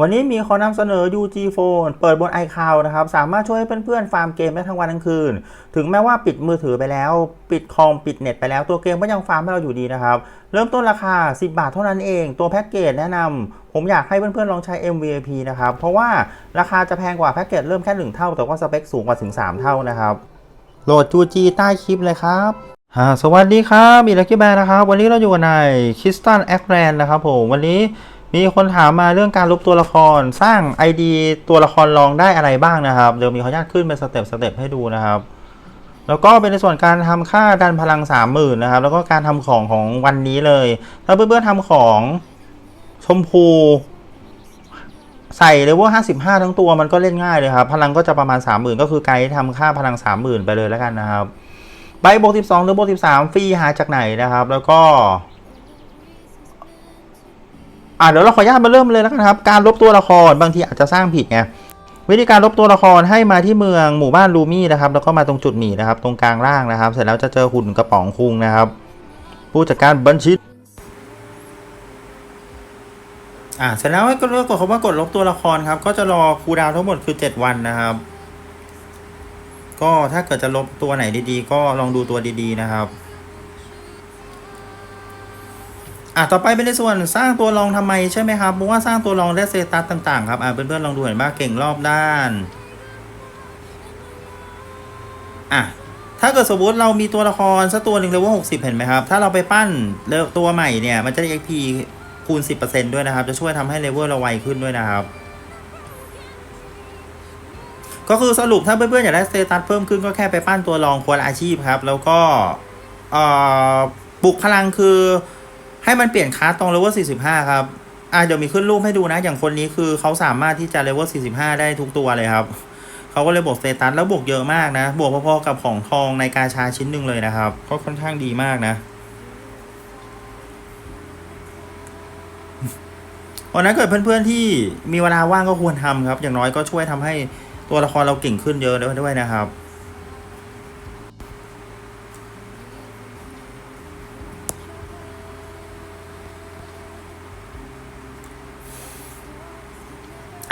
วันนี้มีขอนำเสนอ UG Phone เปิดบน iCloud นะครับ สามารถช่วยให้เพื่อนๆ ฟาร์มเกมได้ทั้งวันทั้งคืน ถึงแม้ว่าปิดมือถือไปแล้ว ปิดคอม ปิดเน็ตไปแล้วตัวเกมก็ยังฟาร์มให้เราอยู่ดีนะครับ เริ่มต้นราคา 10 บาทเท่านั้นเอง ตัวแพ็กเกจแนะนำผมอยากให้เพื่อนๆ ลองใช้ MVP นะครับ เพราะว่าราคาจะแพงกว่าแพ็กเกจเริ่มแค่ 1 เท่า แต่ว่าสเปคสูงกว่าถึง 3 เท่านะครับโหลด UG ใต้คลิปเลยครับอ่าสวัสดีครับมีลักกี้แบร์นะครับ วันนี้เราอยู่กันในคิสตันแอคแรนนะครับผมวันนี้ มีคนถามมาเรื่องการลบตัวละครสร้าง ID ตัวละครลองได้อะไรบ้างนะครับ เดี๋ยวมีขออนุญาตขึ้นเป็นสเต็ปสเต็ปให้ดูนะครับ แล้วก็เป็นในส่วนการทำค่าดันพลังสามหมื่นนะครับ แล้วก็การทำของของวันนี้เลย ถ้าเพื่อนๆทำของชมพู ใส่เลเวล55ทั้งตัวมันก็เล่นง่ายเลยครับ พลังก็จะประมาณ30,000ก็คือไกด์ทำค่าพลัง30,000ไปเลยแล้วกันนะครับใบบวก12หรือบวก13ฟรีหาจากไหนนะครับ แล้วก็ อ่าเดี๋ยวเราขออนุญาตมาเริ่มเลยแล้วกันครับ การลบตัวละครบางทีอาจจะสร้างผิดไงวิธีการลบตัวละครให้มาที่เมืองหมู่บ้านลูมี่นะครับแล้วก็มาตรงจุดหมีนะครับ ตรงกลางล่างนะครับ เสร็จแล้วจะเจอหุ่นกระป๋องคุงนะครับ ผู้จัดการบัญชีอ่าเสร็จแล้วก็เลือกกดคำว่ากดลบตัวละครครับ ก็จะรอคูดาวทั้งหมดคือ 7 วันนะครับ ก็ถ้าเกิดจะลบตัวไหนดีๆ ก็ลองดูตัวดีๆนะครับ อะต่อไปเป็นในส่วนสร้างตัวรองทำไมใช่ไหมครับเพราะว่าสร้างตัวรองได้เซตัสต่างๆครับอะเพื่อนๆลองดูเห็นบ้างเก่งรอบด้านอะถ้าเกิดสมมติเรามีตัวละครสักตัวหนึ่งเลเวลหกสิบเห็นไหมครับ ถ้าเราไปปั้นเลเวลตัวใหม่เนี่ย มันจะได้ XP คูณ10%ด้วยนะครับ จะช่วยทำให้เลเวลเราไวขึ้นด้วยนะครับ ก็คือสรุปถ้าเพื่อนๆอยากได้สเตตัสเพิ่มขึ้นก็แค่ไปปั้นตัวรองควรอาชีพครับ แล้วก็อ่าปลุกพลังคือ ให้มันเปลี่ยนคลาสตรงเลเวล45 ครับ อะเดี๋ยวมีขึ้นรูปให้ดูนะ อย่างคนนี้คือเขาสามารถที่จะเลเวล45 ได้ทุกตัวเลยครับ เขาก็เลยบวกสเตตัสแล้วบวกเยอะมากนะ บวกพอๆกับของทองในกาชาชิ้นหนึ่งเลยนะครับก็ค่อนข้างดีมากนะวันนั้นเกิดเพื่อนๆที่มีเวลาว่างก็ควรทำครับ อย่างน้อยก็ช่วยทำให้ตัวละครเราเก่งขึ้นเยอะด้วยนะครับ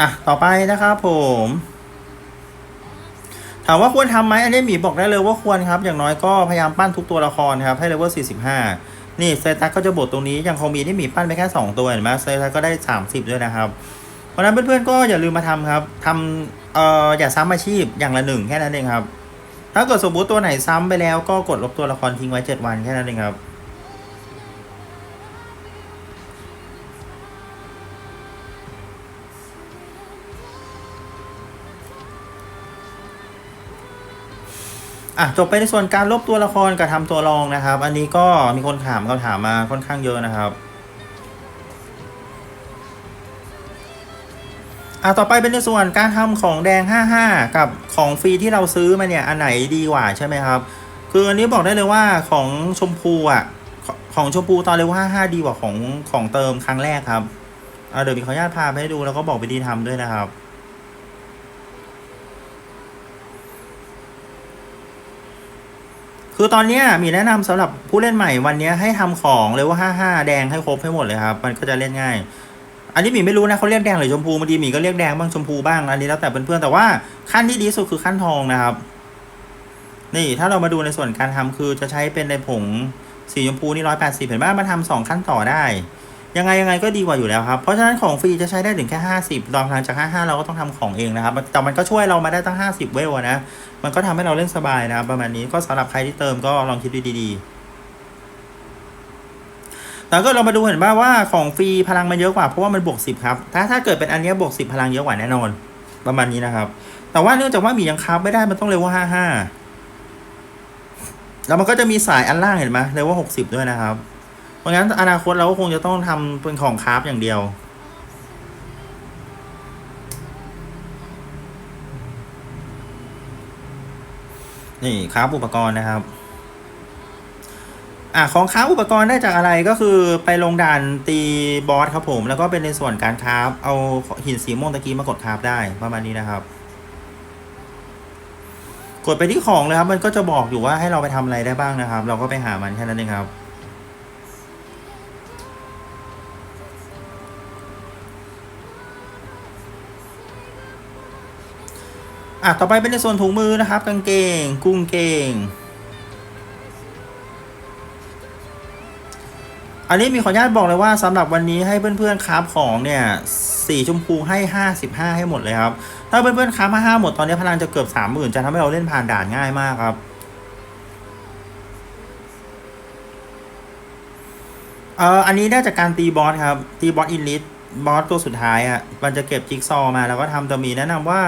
อะ ต่อไปนะครับผม ถามว่าควรทำไหมอันนี้หมีบอกได้เลยว่าควรครับ อย่างน้อยก็พยายามปั้นทุกตัวละครครับ ให้เลเวล45 นี่เซตัสก็จะบดตรงนี้อย่างคอมมีที่หมีปั้นไปแค่ 2 ตัวเห็นไหมเซตัสก็ได้ 30 ด้วยนะครับ เพราะฉะนั้นเพื่อนๆก็อย่าลืมมาทำครับทำเอ่ออย่าซ้ำอาชีพอย่างละหนึ่งแค่นั้นเองครับ ถ้าเกิดสมมติตัวไหนซ้ำไปแล้วก็กดลบตัวละครทิ้งไว้ 7 วันแค่นั้นเองครับ อะจบไปในส่วนการลบตัวละครกับทำตัวรองนะครับ อันนี้ก็มีคนถามเขาถามมาค่อนข้างเยอะนะครับอะต่อไปเป็นในส่วนการทำของแดง 55 กับของฟรีที่เราซื้อมาเนี่ยอันไหนดีกว่าใช่ไหมครับ คืออันนี้บอกได้เลยว่าของชมพูอะของชมพูตอนเลเวล55 ดีกว่าของของเติมครั้งแรกครับอะเดี๋ยวมีขออนุญาตพาไปให้ดูแล้วก็บอกวิธีทำด้วยนะครับ คือตอนนี้มีแนะนำสำหรับผู้เล่นใหม่วันนี้ให้ทำของเลยว่าห้าห้าแดงให้ครบให้หมดเลยครับ มันก็จะเล่นง่าย อันนี้หมีไม่รู้นะเขาเรียกแดงหรือชมพูบางทีหมีก็เรียกแดงบ้างชมพูบ้างอันนี้แล้วแต่เพื่อนๆแต่ว่าขั้นที่ดีสุดคือขั้นทองนะครับ นี่ถ้าเรามาดูในส่วนการทำคือจะใช้เป็นในผงสีชมพูนี่ร้อยแปดสิบเห็นไหมมันทำสองขั้นต่อได้ ยังไงยังไงก็ดีกว่าอยู่แล้วครับ เพราะฉะนั้นของฟรีจะใช้ได้ถึงแค่ห้าสิบรองทางจากห้าห้าเราก็ต้องทำของเองนะครับ แต่มันก็ช่วยเรามาได้ตั้งห้าสิบเวลนะ มันก็ทำให้เราเล่นสบายนะครับประมาณนี้ก็สำหรับใครที่เติมก็ลองคิดดูดีๆแต่ก็เรามาดูเห็นว่าว่าของฟรีพลังมันเยอะกว่าเพราะว่ามันบวกสิบครับ ถ้าถ้าเกิดเป็นอันนี้บวกสิบพลังเยอะกว่าแน่นอน ประมาณนี้นะครับ แต่ว่าเนื่องจากว่ามียังคับไม่ได้มันต้องเลเวลห้าห้าแล้วมันก็จะมีสายอันล่างเห็นไหมเลเวลหกสิบด้วยนะครับ เพราะงั้นอนาคตเราก็คงจะต้องทำเป็นของคราฟอย่างเดียว นี่ครับอุปกรณ์นะครับอะของค้าอุปกรณ์ได้จากอะไรก็คือไปลงด่านตีบอสครับผม แล้วก็เป็นในส่วนการคราฟเอาหินสีม่วงตะกี้มากดคราฟได้ประมาณนี้นะครับ กดไปที่ของเลยครับ มันก็จะบอกอยู่ว่าให้เราไปทำอะไรได้บ้างนะครับ เราก็ไปหามันแค่นั้นเองครับ อะต่อไปเป็นในส่วนถุงมือนะครับ กางเกง กุ้งเกง อันนี้มีขออนุญาตบอกเลยว่าสำหรับวันนี้ให้เพื่อนๆคราฟของเนี่ยสีชมพูให้ 55 ให้หมดเลยครับ ถ้าเพื่อนๆคราฟมาห้าหมดตอนนี้พลังจะเกือบ 30,000 จะทำให้เราเล่นผ่านด่านง่ายมากครับเอ่ออันนี้ได้จากการตีบอสครับ ตีบอสอินลิสบอสตัวสุดท้ายอะมันจะเก็บจิ๊กซอว์มาแล้วก็ทำแต่มีแนะนำว่า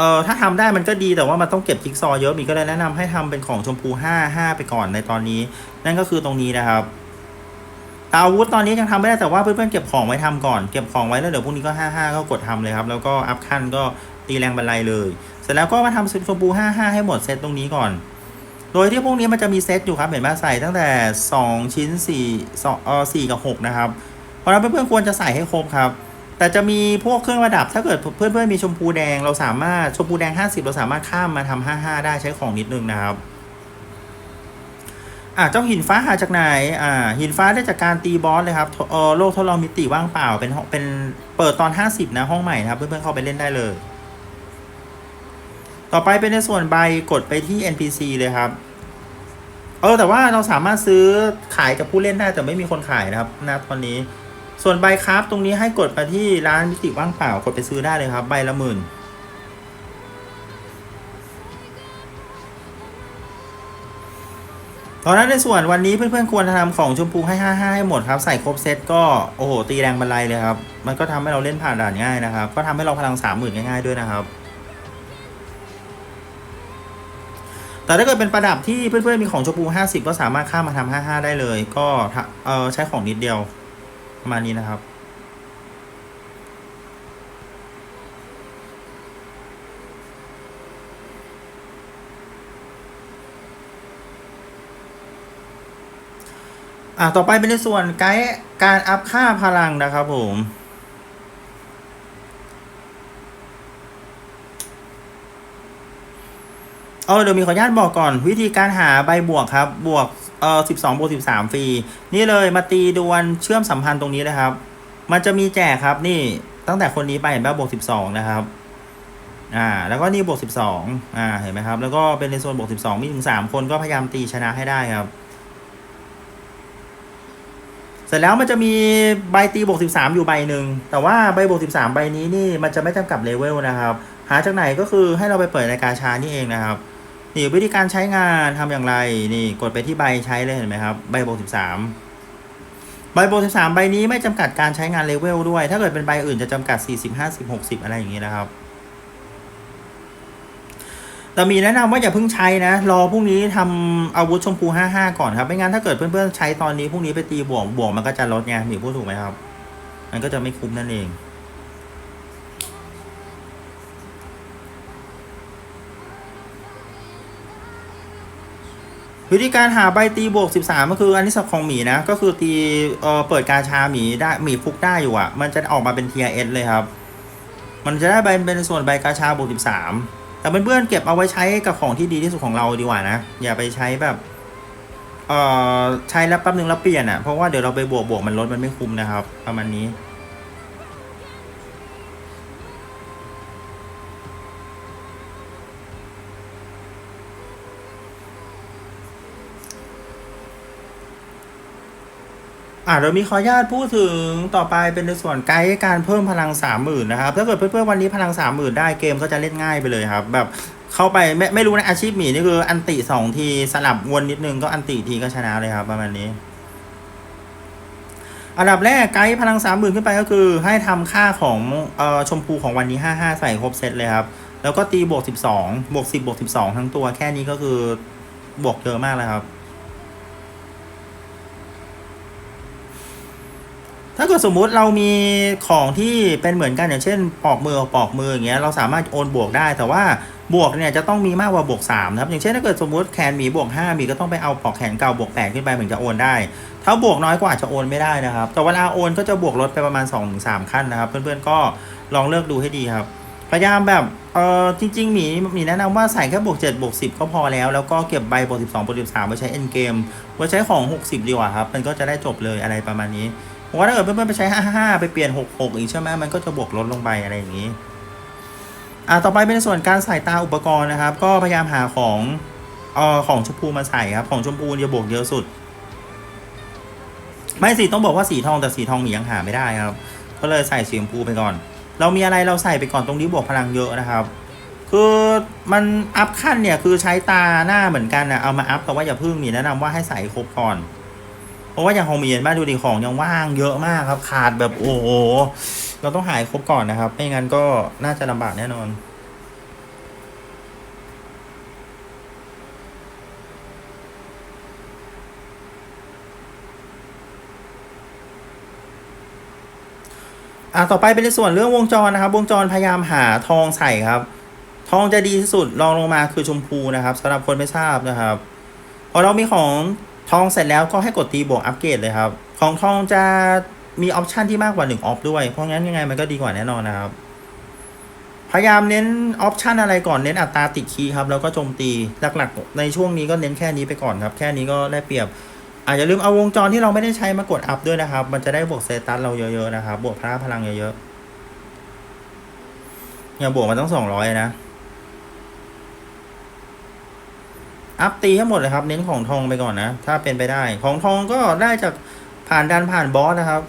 เออถ้าทำได้มันก็ดีแต่ว่ามันต้องเก็บจิ๊กซอว์เยอะมีก็เลยแนะนำให้ทำเป็นของชมพูห้าห้าไปก่อนในตอนนี้ นั่นก็คือตรงนี้นะครับแต่อาวุธตอนนี้ยังทำไม่ได้แต่ว่าเพื่อนๆเก็บของไว้ทำก่อนเก็บของไว้แล้วเดี๋ยวพรุ่งนี้ก็ห้าห้าก็กดทำเลยครับ แล้วก็อัพขั้นก็ตีแรงบันไลเลย เสร็จแล้วก็มาทำชมพูห้าห้าให้หมดเซตตรงนี้ก่อน โดยที่พวกนี้มันจะมีเซตอยู่ครับเห็นไหมใส่ตั้งแต่2ชิ้น4 2เออ4กับ6นะครับเพราะนั้นเพื่อนๆควรจะใส่ให้ครบครับ แต่จะมีพวกเครื่องประดับถ้าเกิดเพื่อนๆมีชมพูแดงเราสามารถชมพูแดง 50 เราสามารถข้ามมาทำ55 ได้ใช้ของนิดนึงนะครับอะเจ้าหินฟ้าหาจากไหนอ่าหินฟ้าได้จากการตีบอสเลยครับเออโลกทดลองมิติว่างเปล่าเป็นเป็นเปิดตอน 50 นะห้องใหม่นะครับ เพื่อนๆเข้าไปเล่นได้เลย ต่อไปเป็นในส่วนใบกดไปที่ NPC เลยครับเออแต่ว่าเราสามารถซื้อขายกับผู้เล่นได้แต่ไม่มีคนขายนะครับณตอนนี้ ส่วนใบคราฟตรงนี้ให้กดไปที่ร้านมิติว่างเปล่ากดไปซื้อได้เลยครับ ใบละหมื่นตอนนั้นในส่วนวันนี้เพื่อนๆควรทำของชมพูให้ 55 ให้หมดครับ ใส่ครบเซตก็โอ้โหตีแรงบันไลเลยครับ มันก็ทำให้เราเล่นผ่านด่านง่ายนะครับ ก็ทำให้เราพลัง 30,000 ง่ายๆด้วยนะครับ แต่ถ้าเกิดเป็นประดับที่เพื่อนๆมีของชมพู 50 ก็สามารถข้ามมาทำ55 ได้เลย ก็เออใช้ของนิดเดียว มาณนี้นะครับ อะต่อไปเป็นในส่วนไกด์การอัพค่าพลังนะครับผมเออเดี๋ยวมีขออนุญาตบอกก่อนวิธีการหาใบบวกครับ บวก เอ่อสิบสองบวกสิบสามฟรี นี่เลยมาตีดวลเชื่อมสัมพันธ์ตรงนี้เลยครับ มันจะมีแจกครับนี่ตั้งแต่คนนี้ไปเห็นไหมบวกสิบสองนะครับอ่าแล้วก็นี่บวกสิบสองอ่าเห็นไหมครับ แล้วก็เป็นในโซนบวกสิบสองมีถึงสามคนก็พยายามตีชนะให้ได้ครับ เสร็จแล้วมันจะมีใบตีบวก13อยู่ใบหนึ่งแต่ว่าใบบวก13ใบนี้นี่มันจะไม่จำกัดเลเวลนะครับ หาจากไหนก็คือให้เราไปเปิดในกาชานี่เองนะครับ นี่วิธีการใช้งานทำอย่างไร นี่กดไปที่ใบใช้เลยเห็นไหมครับ ใบบวก13ใบบวก13ใบนี้ไม่จำกัดการใช้งานเลเวลด้วย ถ้าเกิดเป็นใบอื่นจะจำกัด40 50 60อะไรอย่างนี้นะครับแต่มีแนะนำว่าอย่าเพิ่งใช้นะ รอพรุ่งนี้ทำอาวุธชมพู55ก่อนครับ ไม่งั้นถ้าเกิดเพื่อนๆใช้ตอนนี้พรุ่งนี้ไปตีบวกบวกมันก็จะลดไงหมีพูดถูกไหมครับ มันก็จะไม่คุ้มนั่นเอง วิธีการหาใบตีบวก 13 ก็คืออันนี้สับของหมีนะ ก็คือตีเอ่อเปิดกาชาหมีได้หมีฟุกได้อยู่อะ มันจะออกมาเป็น tier S เลยครับ มันจะได้ใบเป็นส่วนใบกาชาบวก 13 แต่เพื่อนๆเก็บเอาไว้ใช้กับของที่ดีที่สุดของเราดีกว่านะ อย่าไปใช้แบบเอ่อใช้แล้วแป๊บนึงแล้วเปลี่ยนอะเพราะว่าเดี๋ยวเราไปบวกบวกมันลดมันไม่คุ้มนะครับประมาณนี้ อ่าเรามีขออนุญาตพูดถึงต่อไปเป็นในส่วนไกด์การเพิ่มพลังสามหมื่นนะครับถ้าเกิดเพื่อนๆวันนี้พลังสามหมื่นได้เกมก็จะเล่นง่ายไปเลยครับ แบบเข้าไปไม่ไม่รู้นะอาชีพหมีนี่คืออันติสองทีสลับวนนิดนึงก็อันติทีก็ชนะเลยครับประมาณนี้อันดับแรกไกด์พลังสามหมื่นขึ้นไปก็คือ ให้ทำค่าของเอ่อชมพูของวันนี้ห้าห้าใส่ครบเซตเลยครับ แล้วก็ตีบวกสิบสองบวกสิบบวกสิบสองทั้งตัวแค่นี้ก็คือบวกเยอะมากแล้วครับ ถ้าเกิดสมมุติเรามีของที่เป็นเหมือนกันอย่างเช่น ปอกมือปอกมืออย่างเงี้ยเราสามารถโอนบวกได้ แต่ว่าบวกเนี่ยจะต้องมีมากกว่าบวก3นะครับอย่างเช่นถ้าเกิดสมมติแขนหมีบวก5หมีก็ต้องไปเอาปอกแขนเก่าบวก8ขึ้นไปถึงจะโอนได้ ถ้าบวกน้อยกว่าจะโอนไม่ได้นะครับ แต่เวลาโอนก็จะบวกลดไปประมาณ 2-3 ขั้นนะครับ เพื่อนๆก็ลองเลือกดูให้ดีครับพยายามแบบเออจริงๆหมีหมีแนะนำว่าใส่แค่บวก7บวก10 ก็พอแล้ว แล้วก็เก็บใบบวก12บวก13ไว้ใช้เอ็นเกมไว้ใช้ของ 60 ดีกว่าครับ มันก็จะได้จบเลยอะไรประมาณนี้ ผมว่าถ้าเกิดเพื่อนๆไปใช้ 55 ไปเปลี่ยน 66 อีกใช่ไหมมันก็จะบวกลดลงไปอะไรอย่างนี้ อ่าต่อไปเป็นส่วนการใส่ตาอุปกรณ์นะครับ ก็พยายามหาของเอ่อของชมพูมาใส่ครับ ของชมพูจะบวกเยอะสุด ไม่สิต้องบอกว่าสีทองแต่สีทองมียังหาไม่ได้ครับ ก็เลยใส่สีชมพูไปก่อน เรามีอะไรเราใส่ไปก่อนตรงนี้บวกพลังเยอะนะครับ คือมันอัพขั้นเนี่ยคือใช้ตาหน้าเหมือนกันนะเอามาอัพแต่ว่าอย่าพึ่งมีแนะนำว่าให้ใส่ครบก่อน ราะว่าอย่างของหมีเห็นบ้านดูดิของยังว่างเยอะมากครับ ขาดแบบโอ้โหเราต้องหายครบก่อนนะครับ ไม่งั้นก็น่าจะลำบากแน่นอนอ่าต่อไปเป็นในส่วนเรื่องวงจรนะครับ วงจรพยายามหาทองใส่ครับ ทองจะดีที่สุดรองลงมาคือชมพูนะครับสำหรับคนไม่ทราบนะครับพอเรามีของ ทองเสร็จแล้วก็ให้กดตีบวกอัปเกรดเลยครับ ของทองจะมีออปชันที่มากกว่า1ออฟด้วย เพราะงั้นยังไงมันก็ดีกว่าแน่นอนนะครับ พยายามเน้นออปชันอะไรก่อนเน้นอัตราติดคีย์ครับ แล้วก็โจมตีหลักๆ ในช่วงนี้ก็เน้นแค่นี้ไปก่อนครับ แค่นี้ก็ได้เปรียบ อาจจะลืมเอาวงจรที่เราไม่ได้ใช้มากดอัพด้วยนะครับ มันจะได้บวกเซตัสเราเยอะๆนะครับ บวกพละพลังเยอะๆเนี่ยบวกมาต้องสองร้อยนะ อัพตีให้หมดเลยครับ เน้นของทองไปก่อนนะ ถ้าเป็นไปได้ ของทองก็ได้จากผ่านดันผ่านบอสนะครับ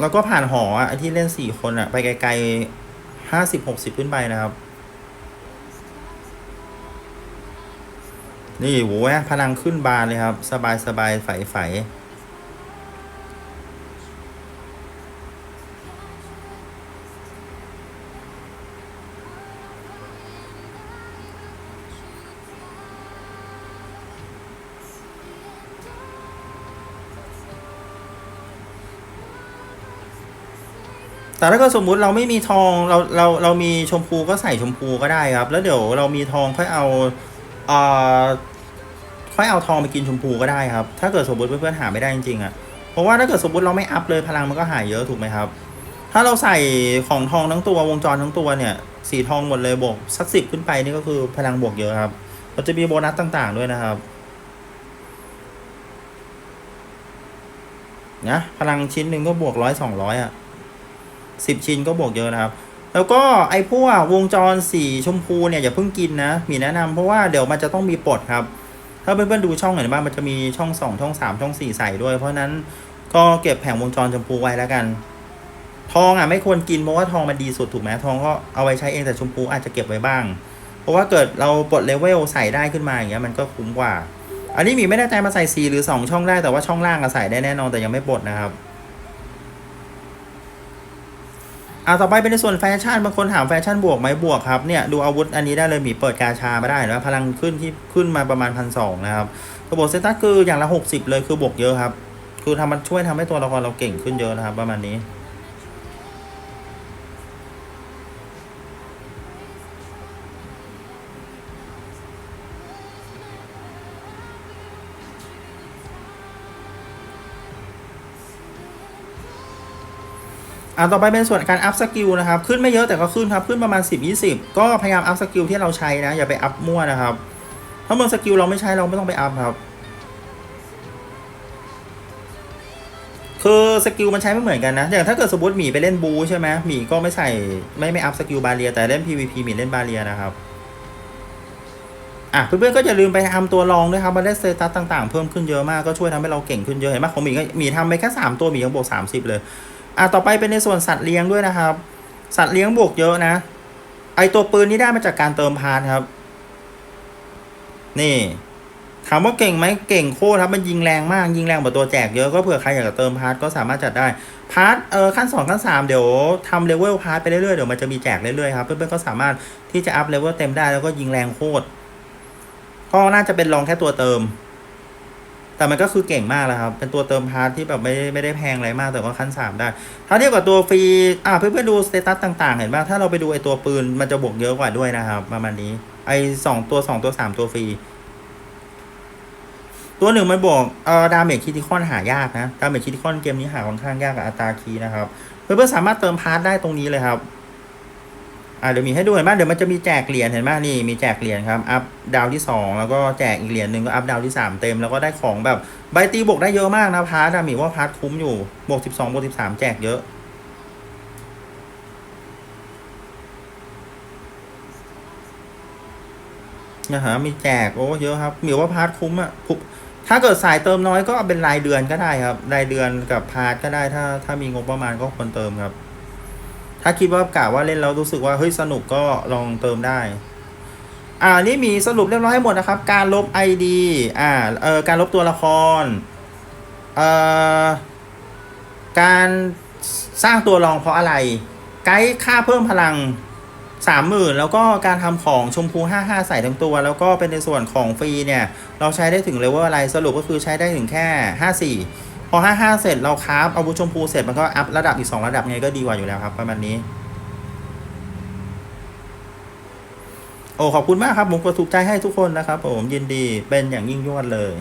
แล้วก็ผ่านหออะที่เล่นสี่คนอะไปไกลๆห้าสิบหกสิบขึ้นไปนะครับ นี่โว้ยพลังขึ้นบานเลยครับ สบายสบายใยใย แต่ถ้าเกิดสมมุติเราไม่มีทองเราเราเรามีชมพูก็ใส่ชมพูก็ได้ครับ แล้วเดี๋ยวเรามีทองค่อยเอาเอ่อค่อยเอาทองไปกินชมพูก็ได้ครับ ถ้าเกิดสมมติเพื่อนๆหาไม่ได้จริงๆอะเพราะว่าถ้าเกิดสมมติเราไม่อัพเลยพลังมันก็หายเยอะถูกไหมครับ ถ้าเราใส่ของทองทั้งตัววงจรทั้งตัวเนี่ย สีทองหมดเลยบวกสักสิบขึ้นไปนี่ก็คือพลังบวกเยอะครับเราจะมีโบนัสต่างๆด้วยนะครับนะพลังชิ้นหนึ่งก็บวกร้อยสองร้อยอะ สิบชิ้นก็บวกเยอะนะครับ แล้วก็ไอ้พวกวงจรสีชมพูเนี่ยอย่าเพิ่งกินนะมีแนะนำเพราะว่าเดี๋ยวมันจะต้องมีปลดครับ ถ้าเพื่อนๆดูช่องไหนบ้างมันจะมีช่องสองช่องสามช่องสี่ใส่ด้วย เพราะนั้นก็เก็บแผงวงจรชมพูไว้แล้วกัน ทองอะไม่ควรกินเพราะว่าทองมันดีสุดถูกไหมทองก็เอาไว้ใช้เองแต่ชมพูอาจจะเก็บไว้บ้าง เพราะว่าเกิดเราปลดเลเวลใส่ได้ขึ้นมาอย่างเงี้ยมันก็คุ้มกว่า อันนี้มีไม่แน่ใจมาใส่สีหรือสองช่องได้แต่ว่าช่องล่างอะใส่ได้แน่นอนแต่ยังไม่ปลดนะครับ อ่าต่อไปเป็นในส่วนแฟชั่นบางคนถามแฟชั่นบวกไหมบวกครับเนี่ยดูอาวุธอันนี้ได้เลยหมีเปิดกาชามาได้นะพลังขึ้นที่ขึ้นมาประมาณพันสองนะครับกระบอกเซตัสคืออย่างละหกสิบเลยคือบวกเยอะครับ คือทำมันช่วยทำให้ตัวละครเราเก่งขึ้นเยอะนะครับประมาณนี้ อ่าต่อไปเป็นส่วนการอัพสกิลนะครับ ขึ้นไม่เยอะแต่ก็ขึ้นครับ ขึ้นประมาณ 10 20 ก็พยายามอัพสกิลที่เราใช้นะ อย่าไปอัพมั่วนะครับ ถ้าเมื่อสกิลเราไม่ใช้เราไม่ต้องไปอัพครับ คือสกิลมันใช้ไม่เหมือนกันนะ อย่างถ้าเกิดสมมติหมีไปเล่นบูใช่ไหมหมีก็ไม่ใส่ไม่ไม่อัพสกิลบาเรียแต่เล่น PVP หมีเล่นบาเรียนะครับอะเพื่อนๆก็อย่าลืมไปทำตัวรองด้วยครับมันได้สเตตัสต่างๆ เพิ่มขึ้นเยอะมากก็ช่วยทำให้เราเก่งขึ้นเยอะเห็นไหมของหมีก็หมีทำไปแค่สามตัวหมียังบวกสามสิบเลย อะต่อไปเป็นในส่วนสัตว์เลี้ยงด้วยนะครับ สัตว์เลี้ยงบวกเยอะนะ ไอตัวปืนนี้ได้มาจากการเติมพาร์ทครับ นี่ ถามว่าเก่งไหมเก่งโคตรครับมันยิงแรงมากยิงแรงกว่าตัวแจกเยอะก็เผื่อใครอยากจะเติมพาร์ทก็สามารถจัดได้พาร์ทเออขั้นสองขั้นสามเดี๋ยวทำเลเวลพาร์ทไปเรื่อยๆเดี๋ยวมันจะมีแจกเรื่อยๆครับเพื่อนๆก็สามารถที่จะอัพเลเวลเต็มได้แล้วก็ยิงแรงโคตรก็น่าจะเป็นรองแค่ตัวเติม แต่มันก็คือเก่งมากแล้วครับ เป็นตัวเติมพาร์ทที่แบบไม่ไม่ได้แพงอะไรมาก แต่ว่าขั้นสามได้ ถ้าเทียบกับตัวฟรี อ่าเพื่อนๆดูสเตตัสต่างๆ เห็นป่ะ ถ้าเราไปดูไอตัวปืนมันจะบวกเยอะกว่าด้วยนะครับ ประมาณนี้ ไอสองตัวสองตัวสามตัวฟรี ตัวหนึ่งมันบวกเอ่อดาเมจคิติคอนหายากนะ ดาเมจคิติคอนเกมนี้หาค่อนข้างยากกับอัตราคีนะครับ เพื่อนๆสามารถเติมพาร์ทได้ตรงนี้เลยครับ อ่าเดี๋ยวมีให้ดูเห็นไหมเดี๋ยวมันจะมีแจกเหรียญเห็นไหมนี่มีแจกเหรียญครับ อัพดาวที่สองแล้วก็แจกอีกเหรียญหนึ่งก็อัพดาวที่สามเต็ม แล้วก็ได้ของแบบใบตีบวกได้เยอะมากนะพาร์ทอะมีว่าพาร์ทคุ้มอยู่บวกสิบสองบวกสิบสามแจกเยอะ นะฮะมีแจกโอ้เยอะครับมิวว่าพาร์ทคุ้มอะถ้าเกิดสายเติมน้อยก็เอาเป็นรายเดือนก็ได้ครับ รายเดือนกับพาร์ทก็ได้ถ้าถ้ามีงบประมาณก็ควรเติมครับ ถ้าคิดว่ากะว่าเล่นแล้วรู้สึกว่าเฮ้ยสนุกก็ลองเติมได้ อ่านี่มีสรุปเรียบร้อยให้หมดนะครับ การลบ ID อ่าเอ่อการลบตัวละครเอ่อการสร้างตัวรองเพราะอะไร ไกด์ค่าเพิ่มพลังสามหมื่นแล้วก็การทำของชมพูห้าห้าใส่ทั้งตัว แล้วก็เป็นในส่วนของฟรีเนี่ย เราใช้ได้ถึงเลเวลอะไรสรุปก็คือใช้ได้ถึงแค่ห้าสี่ พอห้าห้าเสร็จเราคราฟอาวุธชมพูเสร็จมันก็อัพระดับอีกสองระดับไงก็ดีกว่าอยู่แล้วครับ ประมาณนี้ โอ้ ขอบคุณมากครับ ผมก็ถูกใจให้ทุกคนนะครับ ผมยินดีเป็นอย่างยิ่งยวดเลย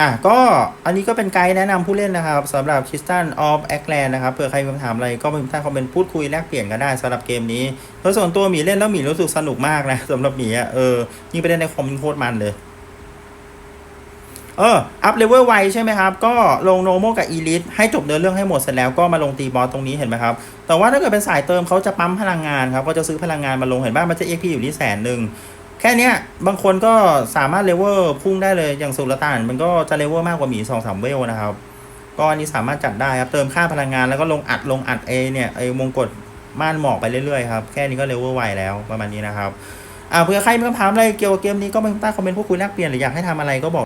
อะก็อันนี้ก็เป็นไกด์แนะนำผู้เล่นนะครับสำหรับ k i s t a n of a c l a n d นะครับเผื่อใครมีคำถามอะไรก็มาพิมพ์ใต้คอมเมนต์พูดคุยแลกเปลี่ยนกันได้สำหรับเกมนี้เพราะส่วนตัวหมีเล่นแล้วหมีรู้สึกสนุกมากนะสำหรับหมีอะเออยิ่งไปเล่นในคอมยิ่งโคตรมันเลย เออ อัพเลเวลไวใช่ไหมครับ ก็ลงโนโมกับอีลิทให้จบเดินเรื่องให้หมดเสร็จแล้วก็มาลงตีบอสตรงนี้เห็นไหมครับ แต่ว่าถ้าเกิดเป็นสายเติมเขาจะปั๊มพลังงานครับ ก็จะซื้อพลังงานมาลงเห็นบ้างมันจะ XP อยู่ที่แสนหนึ่งแค่นี้บางคนก็สามารถเลเวลพุ่งได้เลยอย่างสุลต่านมันก็จะเลเวลมากกว่าหมีสองสามเวลนะครับก็อันนี้สามารถจัดได้ครับเติมค่าพลังงานแล้วก็ลงอัดลงอัดเอเนี่ยไอวงกดม่านหมอกไปเรื่อยๆครับแค่นี้ก็เลเวลไวแล้วประมาณนี้นะครับอ่าเผื่อใครมีคำถามอะไรเกี่ยวกับเกมนี้ก็มาใต้คอมเมนต์พูดคุยแลกเปลี่ยนหรืออยากให้ทำอะไรก็บอก